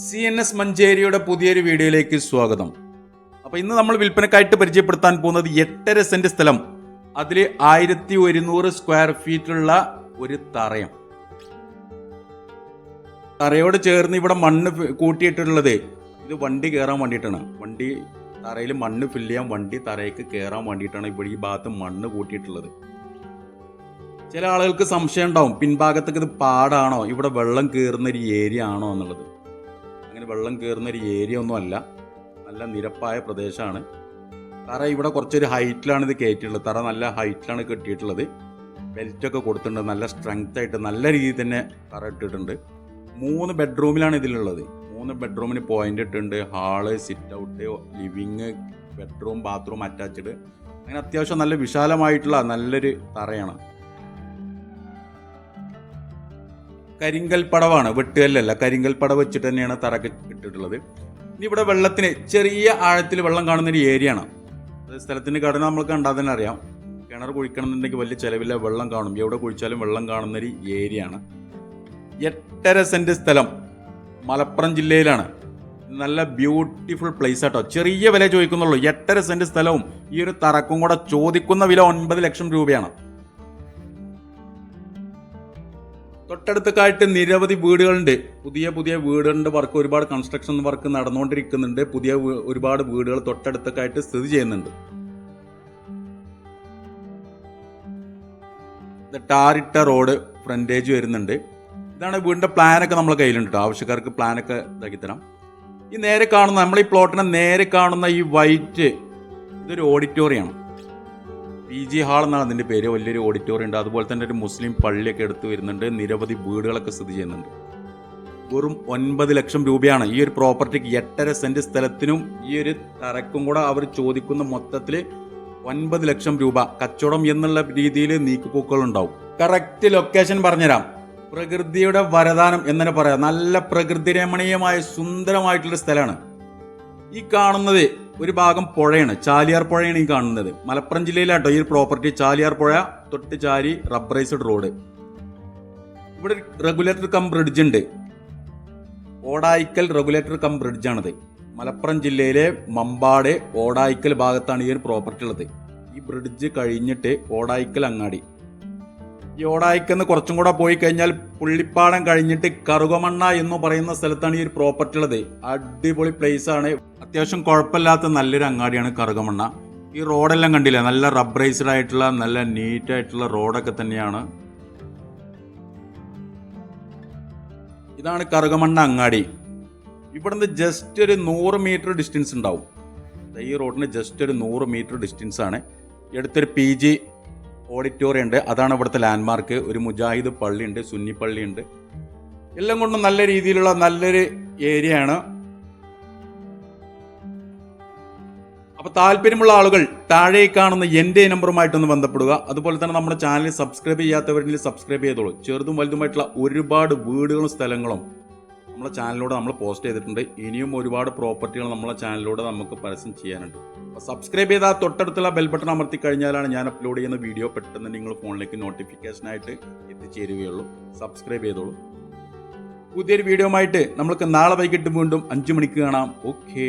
C N S മഞ്ചേരിയുടെ പുതിയൊരു വീഡിയോയിലേക്ക് സ്വാഗതം. അപ്പോൾ ഇന്ന് നമ്മൾ വിൽപ്പനക്കായിട്ട് പരിചയപ്പെടുത്താൻ പോകുന്നത് എട്ടര സെന്റ് സ്ഥലം. അതിൽ ആയിരത്തി ഒരുന്നൂറ് സ്ക്വയർ ഫീറ്റുള്ള ഒരു തറയം തറയോട് ചേർന്ന് ഇവിടെ മണ്ണ് കൂട്ടിയിട്ടുള്ളത് ഇത് വണ്ടി കയറാൻ വേണ്ടിയിട്ടാണ്. വണ്ടി തറയിൽ മണ്ണ് ഫില്ല് ചെയ്യാൻ വണ്ടി തറയ്ക്ക് കയറാൻ വേണ്ടിയിട്ടാണ് ഇവിടെ ഈ ഭാഗത്ത് മണ്ണ് കൂട്ടിയിട്ടുള്ളത്. ചില ആളുകൾക്ക് സംശയം ഉണ്ടാവും പിൻഭാഗത്തേക്ക് ഇത് പാടാണോ? ഇവിടെ വെള്ളം കയറുന്ന ഒരു ഏരിയ ആണോ എന്നുള്ളത്. അങ്ങനെ വെള്ളം കയറുന്ന ഒരു ഏരിയ ഒന്നും അല്ല. നല്ല നിരപ്പായ പ്രദേശമാണ്. തറ ഇവിടെ കുറച്ചൊരു ഹൈറ്റിലാണ് ഇത് കയറ്റിയിട്ടുള്ളത്. തറ നല്ല ഹൈറ്റിലാണ് കെട്ടിയിട്ടുള്ളത്. ബെൽറ്റൊക്കെ കൊടുത്തിട്ടുണ്ട്. നല്ല സ്ട്രെങ്ത് ആയിട്ട് നല്ല രീതിയിൽ തന്നെ തറ ഇട്ടിട്ടുണ്ട്. മൂന്ന് ബെഡ്റൂമിലാണ് ഇതിലുള്ളത്. മൂന്ന് ബെഡ്റൂമിന് പോയിന്റ് ഇട്ടുണ്ട് hall sit out living bedroom bathroom attached അങ്ങനെ അത്യാവശ്യം നല്ല വിശാലമായിട്ടുള്ള നല്ലൊരു തറയാണ്. കരിങ്കൽ പടവാണ്. വെട്ടുകല്ലല്ല കരിങ്കൽ പടവ് വെച്ചിട്ട് തന്നെയാണ് തറക്ക് ഇട്ടിട്ടുള്ളത് ഇനി ഇവിടെ വെള്ളത്തിന് ചെറിയ ആഴത്തിൽ വെള്ളം കാണുന്ന ഒരു ഏരിയ ആണ് അത് സ്ഥലത്തിന്റെ ഘടന നമ്മൾ കണ്ടാൽ തന്നെ അറിയാം. കിണർ കുഴിക്കണം എന്നുണ്ടെങ്കിൽ വലിയ ചിലവില്ല വെള്ളം കാണും. എവിടെ കുഴിച്ചാലും വെള്ളം കാണുന്ന ഒരു ഏരിയ ആണ് എട്ടര സെന്റ് സ്ഥലം മലപ്പുറം ജില്ലയിലാണ്. നല്ല ബ്യൂട്ടിഫുൾ പ്ലേസ് ആട്ടോ. ചെറിയ വില ചോദിക്കുന്നുള്ളൂ. എട്ടര സെന്റ് സ്ഥലവും ഈ ഒരു തറക്കും കൂടെ ചോദിക്കുന്ന വില ഒൻപത് ലക്ഷം രൂപയാണ്. തൊട്ടടുത്തൊക്കെയായിട്ട് നിരവധി വീടുകളുണ്ട്. പുതിയ പുതിയ വീടുകളുടെ വർക്ക് ഒരുപാട് കൺസ്ട്രക്ഷൻ വർക്ക് നടന്നുകൊണ്ടിരിക്കുന്നുണ്ട്. പുതിയ ഒരുപാട് വീടുകൾ തൊട്ടടുത്തൊക്കെ ആയിട്ട് സ്ഥിതി ചെയ്യുന്നുണ്ട്. ടാറിട്ട റോഡ് ഫ്രണ്ടേജ് വരുന്നുണ്ട്. ഇതാണ് വീടിന്റെ പ്ലാനൊക്കെ നമ്മളെ കയ്യിലുണ്ട് ആവശ്യക്കാർക്ക് പ്ലാനൊക്കെ ഇതാക്കി തരാം. ഈ നേരെ കാണുന്ന നമ്മൾ ഈ പ്ലോട്ടിനെ നേരെ കാണുന്ന ഈ വൈറ്റ് ഇതൊരു ഓഡിറ്റോറിയമാണ് പി ജി ഹാൾ എന്നാണ് അതിന്റെ പേര്. വലിയൊരു ഓഡിറ്റോറിയം ഉണ്ട്. അതുപോലെ തന്നെ ഒരു മുസ്ലിം പള്ളിയൊക്കെ എടുത്തു വരുന്നുണ്ട്. നിരവധി വീടുകളൊക്കെ സ്ഥിതി ചെയ്യുന്നുണ്ട്. വെറും ഒൻപത് ലക്ഷം രൂപയാണ് ഈ ഒരു പ്രോപ്പർട്ടിക്ക് എട്ടര സെന്റ് സ്ഥലത്തിനും ഈ ഒരു തറക്കും കൂടെ അവർ ചോദിക്കുന്ന മൊത്തത്തിൽ ഒൻപത് ലക്ഷം രൂപ. കച്ചവടം എന്നുള്ള രീതിയിൽ നീക്കുപോക്കുകൾ ഉണ്ടാവും. കറക്റ്റ് ലൊക്കേഷൻ പറഞ്ഞുതരാം. പ്രകൃതിയുടെ വരദാനം എന്നെ പറയാം. നല്ല പ്രകൃതി രമണീയമായ സുന്ദരമായിട്ടുള്ള സ്ഥലമാണ്. ഈ കാണുന്നത് ഒരു ഭാഗം പുഴയാണ് ചാലിയാർ പുഴയാണ് ഈ കാണുന്നത്. മലപ്പുറം ജില്ലയിലാട്ടോ ഈ പ്രോപ്പർട്ടി ചാലിയാർ പുഴ തൊട്ട് ചാരി റബ്ബറൈസ്ഡ് റോഡ് ഇവിടെ റെഗുലേറ്റർ കം ബ്രിഡ്ജ് ഉണ്ട്. ഓടായിക്കൽ റെഗുലേറ്റർ കം ബ്രിഡ്ജ് ആണത്. മലപ്പുറം ജില്ലയിലെ മമ്പാട് ഓടായിക്കൽ ഭാഗത്താണ് ഈ ഒരു പ്രോപ്പർട്ടി ഉള്ളത്. ഈ ബ്രിഡ്ജ് കഴിഞ്ഞിട്ട് ഓടായിക്കൽ അങ്ങാടി. ഈ ഓടായിക്കെന്ന് കുറച്ചും കൂടെ പോയി കഴിഞ്ഞാൽ പുള്ളിപ്പാടം കഴിഞ്ഞിട്ട് കറുകമണ്ണ എന്ന് പറയുന്ന സ്ഥലത്താണ് ഈ ഒരു പ്രോപ്പർട്ടി ഉള്ളത്. അടിപൊളി പ്ലേസ് ആണ്. അത്യാവശ്യം കുഴപ്പമില്ലാത്ത നല്ലൊരു അങ്ങാടിയാണ് കറുകമണ്ണ. ഈ റോഡെല്ലാം കണ്ടില്ലേ? നല്ല റബ്ബറൈസ്ഡ് ആയിട്ടുള്ള നല്ല നീറ്റ് ആയിട്ടുള്ള റോഡൊക്കെ തന്നെയാണ്. ഇതാണ് കറുകമണ്ണ അങ്ങാടി. ഇവിടുന്ന് ജസ്റ്റ് ഒരു നൂറ് മീറ്റർ ഡിസ്റ്റൻസ് ഉണ്ടാവും. ഈ റോഡിന് ജസ്റ്റ് ഒരു നൂറ് മീറ്റർ ഡിസ്റ്റൻസ് ആണ്. എടുത്തൊരു പി ജി ഓഡിറ്റോറിയം ഉണ്ട്. അതാണ് ഇവിടുത്തെ ലാൻഡ്മാർക്ക് ഒരു മുജാഹിദ് പള്ളിയുണ്ട് സുന്നി പള്ളിയുണ്ട്. എല്ലാം കൊണ്ടും നല്ല രീതിയിലുള്ള നല്ലൊരു ഏരിയ ആണ് അപ്പൊ താല്പര്യമുള്ള ആളുകൾ താഴെ കാണുന്ന എന്റെ നമ്പറുമായിട്ടൊന്ന് ബന്ധപ്പെടുക. അതുപോലെ തന്നെ നമ്മുടെ ചാനൽ സബ്സ്ക്രൈബ് ചെയ്യാത്തവരിൽ സബ്സ്ക്രൈബ് ചെയ്തോളൂ. ചെറുതും വലുതുമായിട്ടുള്ള ഒരുപാട് വീടുകളും സ്ഥലങ്ങളും നമ്മളെ ചാനലിലൂടെ നമ്മൾ പോസ്റ്റ് ചെയ്തിട്ടുണ്ട്. ഇനിയും ഒരുപാട് പ്രോപ്പർട്ടികൾ നമ്മളെ ചാനലിലൂടെ നമുക്ക് പരസ്യം ചെയ്യാനുണ്ട്. അപ്പോൾ സബ്സ്ക്രൈബ് ചെയ്താൽ തൊട്ടടുത്തുള്ള ബെൽ ബട്ടൺ അമർത്തി കഴിഞ്ഞാലാണ് ഞാൻ അപ്ലോഡ് ചെയ്യുന്ന വീഡിയോ പെട്ടെന്ന് നിങ്ങൾ ഫോണിലേക്ക് നോട്ടിഫിക്കേഷനായിട്ട് എത്തിച്ചേരുകയുള്ളൂ. സബ്സ്ക്രൈബ് ചെയ്തോളൂ. പുതിയൊരു വീഡിയോ ആയിട്ട് നമ്മൾക്ക് നാളെ വൈകിട്ട് വീണ്ടും അഞ്ചു മണിക്ക് കാണാം. ഓക്കേ.